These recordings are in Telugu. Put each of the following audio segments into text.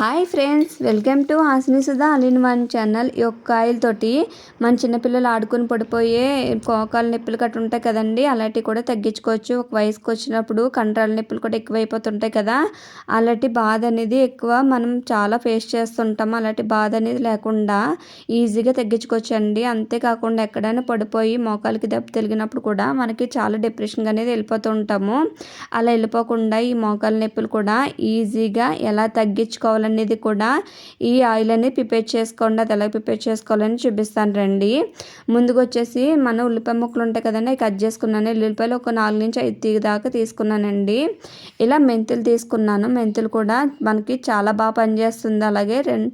Hi friends welcome to Hasini Sudha all in one channel. ఈ యొక్క ఆయిల్ తోటి మన చిన్నపిల్లలు ఆడుకుని పడిపోయే కోకాల నొప్పులు గట్రా ఉంటాయి కదండి. అలాంటివి కూడా తగ్గించుకోవచ్చు. ఒక వయసుకు వచ్చినప్పుడు కండరాల నొప్పులు కూడా ఎక్కువైపోతుంటాయి కదా. అలాంటి బాధ అనేది ఎక్కువ మనం చాలా ఫేస్ చేస్తుంటాం. అలాంటి బాధ అనేది లేకుండా ఈజీగా తగ్గించుకోవచ్చు అండి. అంతేకాకుండా ఎక్కడైనా పడిపోయి మోకాలకి దెబ్బ తిరిగినప్పుడు కూడా మనకి చాలా డిప్రెషన్ అనేది వెళ్ళిపోతూ ఉంటాము. అలా వెళ్ళిపోకుండా ఈ మోకాల నొప్పులు కూడా ఈజీగా ఎలా తగ్గించుకోవాలని అనేది కూడా ఈ ఆయిల్ అనేది ప్రిపేర్ చేసుకోండి అది ఎలా ప్రిపేర్ చేసుకోవాలని చూపిస్తాను రండి. ముందుకు వచ్చేసి మన ఉల్లిపాయ ముక్కలు ఉంటాయి కదండి కట్ చేసుకున్నాను. ఉల్లిపాయలు ఒక నాలుగు నుంచి ఐదు తీగ దాకా తీసుకున్నానండి. ఇలా మెంతులు తీసుకున్నాను. మెంతులు కూడా మనకి చాలా బాగా పనిచేస్తుంది. అలాగే రెండు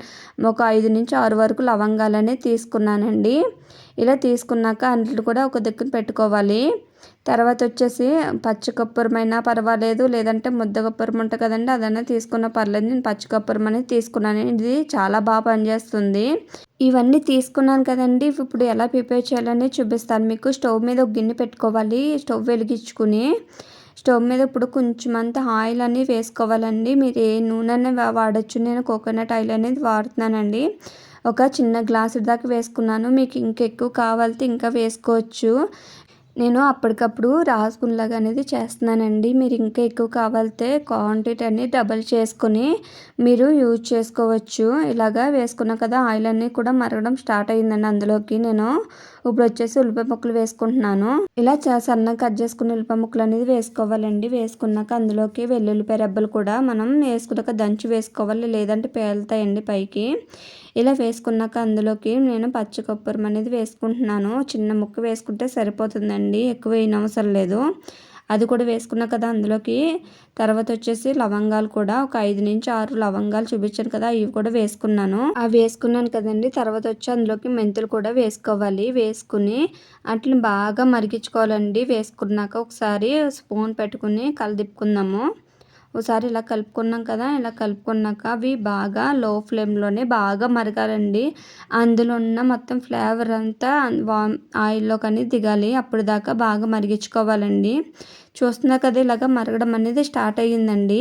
ఒక ఐదు నుంచి ఆరు వరకు లవంగాలని తీసుకున్నానండి. ఇలా తీసుకున్నాక అన్నిటి కూడా ఒక దిక్కున పెట్టుకోవాలి. తర్వాత వచ్చేసి పచ్చి కప్పురమైనా పర్వాలేదు లేదంటే ముద్ద కప్పురం ఉంటుంది కదండి అదైనా తీసుకున్న పర్లేదు. నేను పచ్చి కప్పురం అనేది తీసుకున్నాను. ఇది చాలా బాగా పనిచేస్తుంది. ఇవన్నీ తీసుకున్నాను కదండి. ఇప్పుడు ఎలా ప్రిపేర్ చేయాలని చూపిస్తాను మీకు. స్టవ్ మీద ఒక గిన్నె పెట్టుకోవాలి. స్టవ్ వెలిగించుకుని స్టవ్ మీద ఇప్పుడు కొంచెం అంత ఆయిల్ అనేది వేసుకోవాలండి. మీరు ఏ నూనె వాడచ్చు. నేను కోకోనట్ ఆయిల్ అనేది వాడుతున్నానండి. ఒక చిన్న గ్లాసు దాకా వేసుకున్నాను. మీకు ఇంకెక్కువ కావాలితే ఇంకా వేసుకోవచ్చు. నేను అప్పటికప్పుడు రాసుకునేలాగా అనేది చేస్తున్నానండి. మీరు ఇంకా ఎక్కువ కావాలితే క్వాంటిటీ అన్ని డబల్ చేసుకొని మీరు యూజ్ చేసుకోవచ్చు. ఇలాగా వేసుకున్నా కదా ఆయిల్ అన్నీ కూడా మరగడం స్టార్ట్ అయ్యిందండి అందులోకి. నేను ఇప్పుడు వచ్చేసి ఉల్లిపాయ ముక్కలు వేసుకుంటున్నాను. ఇలా సన్నగా కట్ చేసుకున్న ఉల్లిపాయ ముక్కలు అనేది వేసుకోవాలండి. వేసుకున్నాక అందులోకి వెల్లుల్లిపాయ రెబ్బలు కూడా మనం వేసుకున్నాక దంచి వేసుకోవాలి. లేదంటే పేలుతాయండి పైకి. ఇలా వేసుకున్నాక అందులోకి నేను పచ్చి కొబ్బరి అనేది వేసుకుంటున్నాను. చిన్న ముక్క వేసుకుంటే సరిపోతుందండి. ఎక్కువ వేయనవసరం లేదు. అది కూడా వేసుకున్నా కదా అందులోకి. తర్వాత వచ్చేసి లవంగాలు కూడా ఒక ఐదు నుంచి ఆరు లవంగాలు చూపించాను కదా ఇవి కూడా వేసుకున్నాను. అవి వేసుకున్నాను కదండి. తర్వాత వచ్చి అందులోకి మెంతులు కూడా వేసుకోవాలి. వేసుకుని వాటిని బాగా మరిగించుకోవాలండి. వేసుకున్నాక ఒకసారి స్పూన్ పెట్టుకుని కలదిప్పుకుందాము. ఒకసారి ఇలా కలుపుకున్నాం కదా ఇలా కలుపుకున్నాక అవి బాగా లో ఫ్లేమ్లోనే బాగా మరగాలండి. అందులో ఉన్న మొత్తం ఫ్లేవర్ అంతా ఆయిల్లో కానీ దిగాలి. అప్పుడు దాకా బాగా మరిగించుకోవాలండి. చూస్తున్నా కదా ఇలాగ మరగడం అనేది స్టార్ట్ అయ్యిందండి.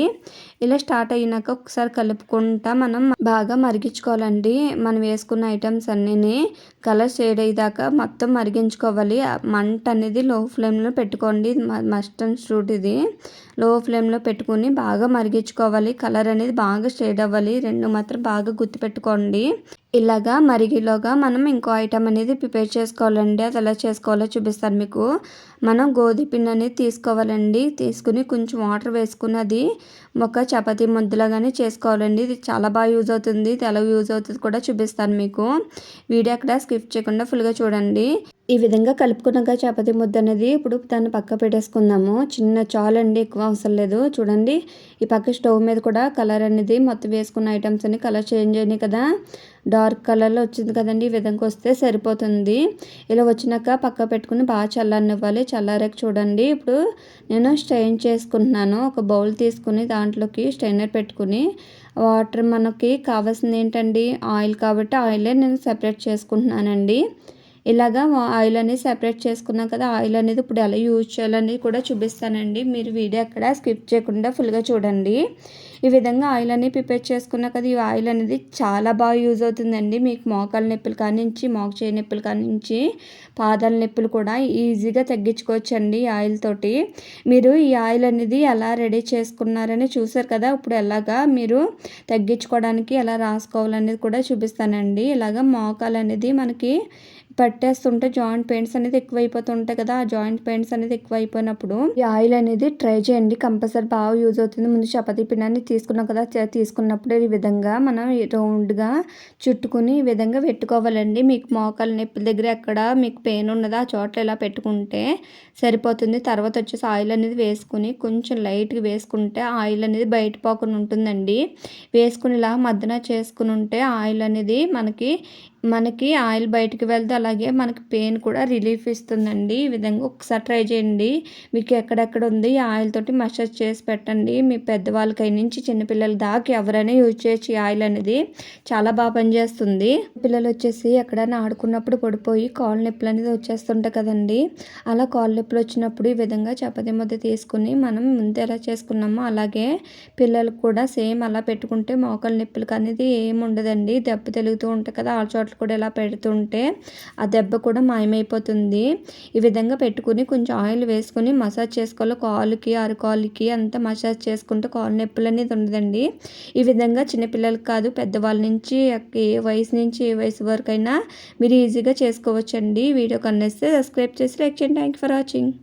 ఇలా స్టార్ట్ అయినాక ఒకసారి కలుపుకుంటా మనం బాగా మరిగించుకోవాలండి. మనం వేసుకున్న ఐటమ్స్ అన్నీ కలర్ షేడ్ అయ్యేదాకా మొత్తం మరిగించుకోవాలి. మంట అనేది లో ఫ్లేమ్లో పెట్టుకోండి. మస్ట్ అండ్ షూట్ ఇది. లో ఫ్లేమ్లో పెట్టుకుని బాగా మరిగించుకోవాలి. కలర్ అనేది బాగా షేడ్ అవ్వాలి. రెండు మాత్రం బాగా గుర్తుపెట్టుకోండి. ఇలాగా మరిగిలోగా మనం ఇంకో ఐటమ్ అనేది ప్రిపేర్ చేసుకోవాలండి. అది ఎలా చేసుకోవాలో చూపిస్తాను మీకు. మనం గోధుమ పిండి అనేది తీసుకోవాలండి. తీసుకుని కొంచెం వాటర్ వేసుకుని అది ఒక చపాతీ ముద్దలాగానే చేసుకోవాలండి. ఇది చాలా బాగా యూజ్ అవుతుంది. ఇది ఎలా యూజ్ అవుతుంది కూడా చూపిస్తాను మీకు. వీడియో అక్కడ స్కిప్ చేయకుండా ఫుల్గా చూడండి. ఈ విధంగా కలుపుకున్నాక చపాతి ముద్ద అనేది ఇప్పుడు దాన్ని పక్క పెట్టేసుకుందాము. చిన్న చాలు అండి ఎక్కువ అవసరం లేదు. చూడండి ఈ పక్క స్టవ్ మీద కూడా కలర్ అనేది మొత్తం వేసుకున్న ఐటమ్స్ అన్ని కలర్ చేంజ్ అయినాయి కదా. డార్క్ కలర్లో వచ్చింది కదండి ఈ విధంగా వస్తే సరిపోతుంది. ఇలా వచ్చినాక పక్క పెట్టుకుని బాగా చల్లనివ్వాలి చల్లారాక చూడండి ఇప్పుడు నేను స్ట్రెయిన్ చేసుకుంటున్నాను. ఒక బౌల్ తీసుకుని దాంట్లోకి స్ట్రైనర్ పెట్టుకుని వాటర్ మనకి కావాల్సింది ఏంటండి ఆయిల్ కాబట్టి ఆయిలే నేను సెపరేట్ చేసుకుంటున్నానండి. ఇలాగా ఆయిల్ అనేది సెపరేట్ చేసుకున్నాం కదా ఆయిల్ అనేది ఇప్పుడు ఎలా యూజ్ చేయాలనేది కూడా చూపిస్తానండి. మీరు వీడియో అక్కడ స్కిప్ చేయకుండా ఫుల్గా చూడండి. ఈ విధంగా ఆయిల్ అనేది ప్రిపేర్ చేసుకున్నా కదా ఈ ఆయిల్ అనేది చాలా బాగా యూజ్ అవుతుందండి. మీకు మోకాల నొప్పులు కానించి మోక చేయి నొప్పులు కానించి పాదాల నొప్పులు కూడా ఈజీగా తగ్గించుకోవచ్చండి ఈ ఆయిల్ తోటి. మీరు ఈ ఆయిల్ అనేది ఎలా రెడీ చేసుకున్నారని చూసారు కదా ఇప్పుడు ఎలాగా మీరు తగ్గించుకోవడానికి ఎలా రాసుకోవాలనేది కూడా చూపిస్తానండి. ఇలాగ మోకాలు అనేది మనకి పట్టేస్తుంటే జాయింట్ పెయిన్స్ అనేది ఎక్కువైపోతుంటాయి కదా ఆ జాయింట్ పెయిన్స్ అనేది ఎక్కువైపోయినప్పుడు ఈ ఆయిల్ అనేది ట్రై చేయండి. కంపల్సరీ బాగా యూజ్ అవుతుంది. ముందు చపాతీ పిండాన్ని తీసుకున్నాం కదా తీసుకున్నప్పుడు ఈ విధంగా మనం రౌండ్గా చుట్టుకుని ఈ విధంగా పెట్టుకోవాలండి. మీకు మోకాల నొప్పుల దగ్గర ఎక్కడ మీకు పెయిన్ ఉన్నదో ఆ చోట్ల ఇలా పెట్టుకుంటే సరిపోతుంది. తర్వాత వచ్చేసి ఆయిల్ అనేది వేసుకుని కొంచెం లైట్గా వేసుకుంటే ఆయిల్ అనేది బయట పోకుండా ఉంటుందండి. వేసుకుని ఇలా మద్దన చేసుకుని ఉంటే ఆయిల్ అనేది మనకి మనకి ఆయిల్ బయటికి వెళ్తే అలాగే మనకి పెయిన్ కూడా రిలీఫ్ ఇస్తుందండి. ఈ విధంగా ఒకసారి ట్రై చేయండి. మీకు ఎక్కడెక్కడ ఉంది ఆయిల్ తోటి మసాజ్ చేసి పెట్టండి. మీ పెద్దవాళ్ళకై నుంచి చిన్నపిల్లల దాకా ఎవరైనా యూజ్ చేయొచ్చు ఈ ఆయిల్ అనేది. చాలా బాగా పనిచేస్తుంది. పిల్లలు వచ్చేసి ఎక్కడైనా ఆడుకున్నప్పుడు పడిపోయి కాళ్ళ నొప్పులు అనేది వచ్చేస్తుంటాయి కదండి. అలా కాళ్ళ నొప్పులు వచ్చినప్పుడు ఈ విధంగా చపాతీ ముద్ద తీసుకుని మనం ముందు ఎలా చేసుకున్నామో అలాగే పిల్లలకు కూడా సేమ్ అలా పెట్టుకుంటే మోకాళ్ళ నొప్పులకు అనేది ఏమి ఉండదండి. దెబ్బ తెలుగుతూ ఉంటాయి కదా ఆ చోట్ల కూడా ఇలా పెడుతుంటే ఆ దెబ్బ కూడా మాయమైపోతుంది. ఈ విధంగా పెట్టుకుని కొంచెం ఆయిల్ వేసుకొని మసాజ్ చేసుకోవాలి. కాలుకి అరకాలుకి అంతా మసాజ్ చేసుకుంటే కాలు నొప్పులు అనేది ఉండదండి. ఈ విధంగా చిన్నపిల్లలకి కాదు పెద్దవాళ్ళ నుంచి ఏ వయసు నుంచి ఏ వయసు వరకు అయినా మీరు ఈజీగా చేసుకోవచ్చండి. వీడియో కన్నేస్తే సబ్స్క్రైబ్ చేసి లైక్ చేయండి. Thank for watching